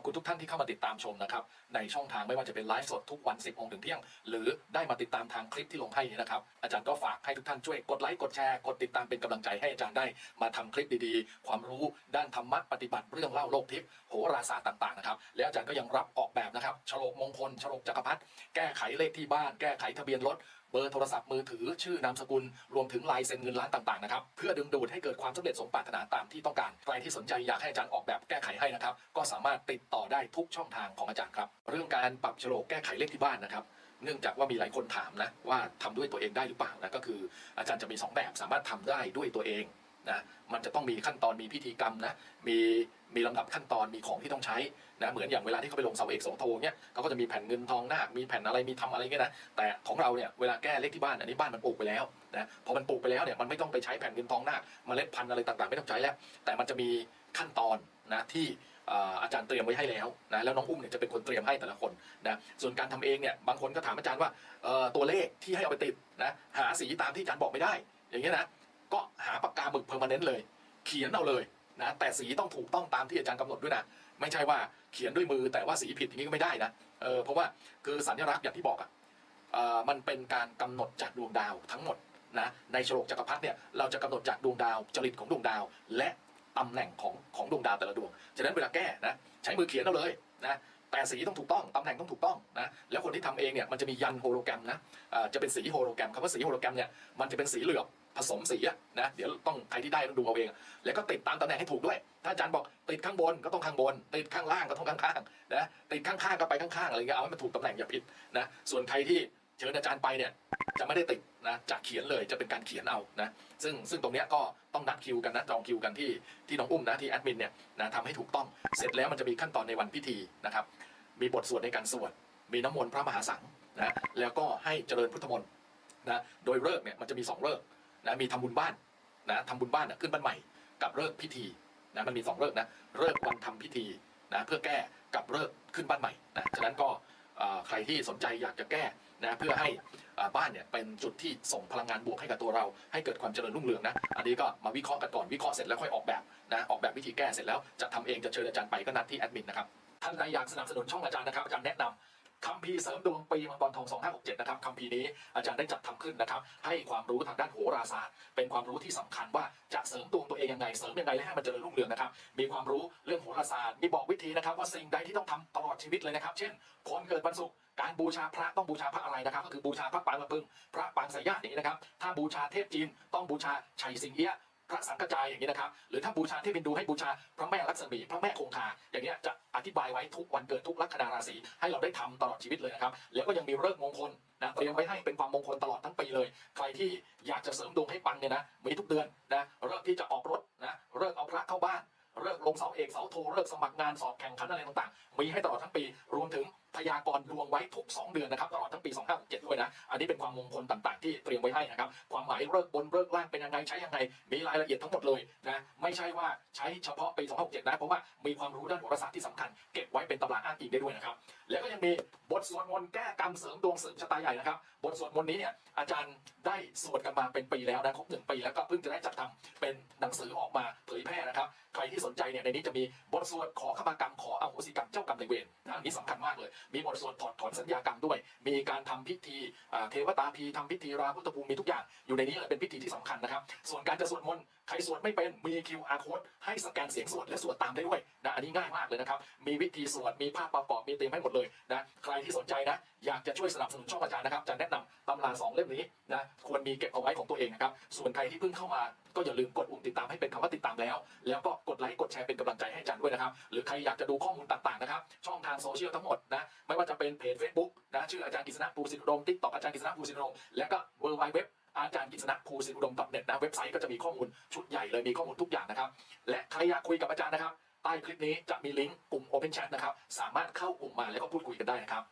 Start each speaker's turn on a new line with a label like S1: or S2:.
S1: อบคุณทุกท่านที่เข้ามาติดตามชมนะครับ ในช่องทางไม่ว่าจะเป็นไลฟ์สดทุกวัน 10โมงถึงเที่ยง หรือได้มาติดตามทางคลิปที่ลงให้นะครับ อาจารย์ก็ฝากให้ทุกท่านช่วยกดไลค์กดแชร์กดติดตามเป็นกำลังใจให้อาจารย์ได้มาทำคลิปดีๆ ความรู้ด้านธรรมะปฏิบัติเรื่องเล่าโลกทิพย์โหราศาสตร์ต่างๆนะครับและอาจารย์ก็ยังรับออกแบบนะครับฉลกมงคลฉลกจักรพรรดิแก้ไขเลขที่บ้านแก้ไขทะเบียนรถ เบอร์โทรศัพท์มือถือชื่อนามสกุล รวมถึงลายเซ็นเงินล้านต่างๆนะครับเพื่อดึงดูดให้เกิดความสำเร็จสมปรารถนาตามที่ต้องการ ใครที่สนใจอยากให้อาจารย์ออกแบบแก้ไขให้นะครับ ก็สามารถติดต่อได้ทุกช่องทางของอาจารย์ครับ เรื่องการปรับโฉลกแก้ไขเลขที่บ้านนะครับเนื่องจากว่ามีหลายคนถามนะว่าทำด้วยตัวเองได้หรือเปล่านะก็คืออาจารย์จะมีสองแบบสามารถทำได้ด้วยตัวเอง นะมันจะต้องมีขั้นตอนมีพิธีกรรมนะมีมีลำดับขั้นตอนมีของที่ต้องใช้นะเหมือนอย่างเวลาที่เขาไปลงเสาเอกเสาโทเนี่ยเขาก็จะมีแผ่นเงินทองหน้ามีแผ่นอะไรมีทำอะไรเงี้ยนะแต่ของเราเนี่ยเวลาแก้เลขที่บ้านอันนี้บ้านมันปลูกไปแล้วนะพอมันปลูกไปแล้วเนี่ยมันไม่ต้องไปใช้แผ่นเงินทองหน้าเมล็ดพันธุ์อะไรต่างๆ ไม่ต้องใช้แล้ว แต่มันจะมีขั้นตอนนะที่อาจารย์เตรียมไว้ให้แล้วนะแล้วน้องอุ้มเนี่ยจะเป็นคนเตรียมให้แต่ละคนนะส่วนการทำเองเนี่ยบางคนก็ถามอาจารย์ว่าตัวเลขที่ให้เอาไปติดนะหาสีตามที่อาจารย์บอกไม่ได้อย่างเงี้ยนะ ก็หาปากกาหมึกเพอร์มานนต์เลย เขียนเอาเลยนะแต่สีต้องถูกต้องตามที่อาจารย์กำหนดด้วยนะไม่ใช่ว่าเขียนด้วยมือแต่ว่าสีผิดอย่างนี้ก็ไม่ได้นะเออเพราะว่าคือสัญลักษณ์อย่างที่บอกอะมันเป็นการกำหนดจากดวงดาวทั้งหมดนะในโฉลกจักรพรรดิเนี่ยเราจะกำหนดจากดวงดาวจริตของดวงดาว และตำแหน่งของของดวงดาวแต่ละดวงฉะนั้นเวลาแก้นะใช้มือเขียนเอาเลยนะแต่สีต้องถูกต้องตำแหน่งต้องถูกต้องนะแล้วคนที่ทำเองเนี่ยมันจะมียันโฮโลแกรมนะจะเป็นสีโฮโลแกรมคำว่าสีโฮโลแกรมเนี่ยมันจะเป็นสีเหลือบ ผสมสีนะเดี๋ยวต้องใครที่ได้ต้องดูเอาเอง แล้วก็ติดตามตำแหน่งให้ถูกด้วย ถ้าอาจารย์บอกติดข้างบนก็ต้องข้างบน ติดข้างล่างก็ต้องข้างข้างๆนะติดข้างๆก็ไปข้างๆอะไรเงี้ยเอาให้มันถูกตำแหน่งอย่าผิดนะส่วนใครที่เชิญอาจารย์ไปเนี่ยจะไม่ได้ติดนะจากเขียนเลยจะเป็นการเขียนเอานะซึ่งซึ่งตรงเนี้ยก็ต้องนัดคิวกันนะจองคิวกันที่ที่น้องอุ้มนะที่แอดมินเนี่ยนะทำให้ถูกต้องเสร็จแล้วมันจะมีขั้นตอนในวันพิธีนะครับมีบทสวดในการสวด มีน้ำมนต์พระมหาสังนะแล้วก็ให้เจริญพุทธมนต์นะโดยเลิกษ์เนี่ยมันจะมีสองเลิกษ์ นะมีทำบุญบ้านนะทำบุญบ้านนะขึ้นบ้านใหม่ กับเลิกพิธีนะมันมีสองเลิกนะเลิกวันทำพิธีนะเพื่อแก้กับเลิกขึ้นบ้านใหม่นะฉะนั้นก็ใครที่สนใจอยากจะแก้นะเพื่อให้บ้านเนี่ยเป็นจุดที่ส่งพลังงานบวกให้กับตัวเรา ให้เกิดความเจริญรุ่งเรืองนะอันนี้ก็มาวิเคราะห์กันก่อนวิเคราะห์เสร็จแล้วค่อยออกแบบนะออกแบบวิธีแก้เสร็จแล้วจะทำเองจะเชิญอาจารย์ไปก็นัดที่แอดมินนะครับท่านใดอยากสนับสนุนช่องอาจารย์นะครับอาจารย์แนะนำ คัมภีร์เสริมดวงปีมังกรทอง 2567 นะครับคัมภีร์นี้อาจารย์ได้จัดทำขึ้นนะครับ ให้ความรู้ทางด้านโหราศาสตร์ เป็นความรู้ที่สำคัญว่าจะเสริมดวงตัวเองยังไง เสริมยังไงและให้มันเจริญรุ่งเรืองนะครับ มีความรู้เรื่องโหราศาสตร์ มีบอกวิธีนะครับว่าสิ่งใดที่ต้องทำตลอดชีวิตเลยนะครับ เช่น คนเกิดวันศุกร์การบูชาพระต้องบูชาพระอะไรนะครับ ก็คือบูชาพระปางกระพึงพระปางสายญาติอย่างนี้นะครับ ถ้าบูชาเทพจีนต้องบูชาชัยสิงเอี้ยะพระสังกระจายอย่างนี้นะครับ หรือถ้าบูชาเทพฮินดูให้บูชาพระแม่ลักษมี พระแม่คงคาอย่างนี้จะ ธิบายไว้ทุกวันเกิดทุกลัคนาราศีให้เราได้ทำตลอดชีวิตเลยนะครับ แล้วก็ยังมีเลิกษ์มงคลนะเตรียมไว้ให้เป็นความมงคลตลอดทั้งปีเลย ใครที่อยากจะเสริมดวงให้ปังเนี่ยนะมีทุกเดือนนะเลิกที่จะออกรถนะเลิกเอาพระเข้าบ้านเลิกลงเสาเอกเสาโทเลิกสมัครงานสอบแข่งขันอะไรต่างๆ มีให้ตลอดทั้งปีร ไว้ทุก 2 เดือนนะครับตลอดทั้งปี 2567ด้วยนะ อันนี้เป็นความมงคลต่างๆ ที่เตรียมไว้ให้นะครับ ความหมายเลิกบนเลิกล่างเป็นยังไงใช้ยังไง มีรายละเอียดทั้งหมดเลยนะ ไม่ใช่ว่าใช้เฉพาะปี 2567 นะ เพราะว่ามีความรู้ด้านโหราศาสตร์ที่สำคัญ เก็บไว้เป็นตำราอ้างอิงได้ด้วยนะครับ แล้วก็ยังมีบทสวดมนต์แก้กรรมเสริมดวงเสริมชะตาใหญ่นะครับ บทสวดมนต์นี้เนี่ยอาจารย์ได้สวดกันมาเป็นปีแล้วนะครบหนึ่งปีแล้วก็เพิ่งจะได้จัดทำเป็นหนังสือออกมาเผยแพร่นะครับ ใครที่สนใจเนี่ยในนี้จะมี ทสวดขอขมากรรมขออโหสิกรรมเจ้ากรรมในเวรนะอันนี้สำคัญมากเลย มีบทสวดถอดถอนสัญญากรรมด้วย มีการทำพิธีเทวตาพีทำพิธีราพุทธภูมิมีทุกอย่างอยู่ในนี้เลยเป็นพิธีที่สำคัญนะครับส่วนการจะสวดมนต์ใครสวดไม่เป็นมี QR code ให้สแกนเสียงสวดและสวดตามได้ด้วยนะอันนี้ง่ายมากเลยนะครับมีวิธีสวดมีภาพประกอบมีเตรียมให้หมดเลยนะใครที่สนใจนะอยากจะช่วยสนับสนุนช่องอาจารย์นะครับจะแนะนำตำราสองเล่มนี้นะควรมีเก็บเอาไว้ของตัวเองนะครับส่วนใครที่เพิ่งเข้ามาก็อย่าลืมกดปุ่มติดตามให้เป็นคำว่าติดตามแล้ว แล้วก็กดไลค์กดแชร์เป็นกำลังใจให้อาจารย์ด้วยนะครับ หรือใครอยากจะดูข้อมูลต่างๆนะครับช่องทางโซเชียลทั้งหมดนะไม่ว่าจะเป็นเพจ Facebook นะชื่ออาจารย์กิษณะภูสินอุดมทิกตอกอาจารย์กิษณะภูสินอุดมและก็เวอร์ไวเว็บอาจารย์กิษณะภูสิทธิอุดม .net นะเว็บไซต์ก็จะมีข้อมูลชุดใหญ่เลยมีข้อมูลทุกอย่างนะครับ และใครอยากคุยกับอาจารย์นะครับใต้คลิปนี้จะมีลิงก์กลุ่ม Open Chat นะครับสามารถเข้ากลุ่มมาแล้วก็พูดคุยกันได้นะครับ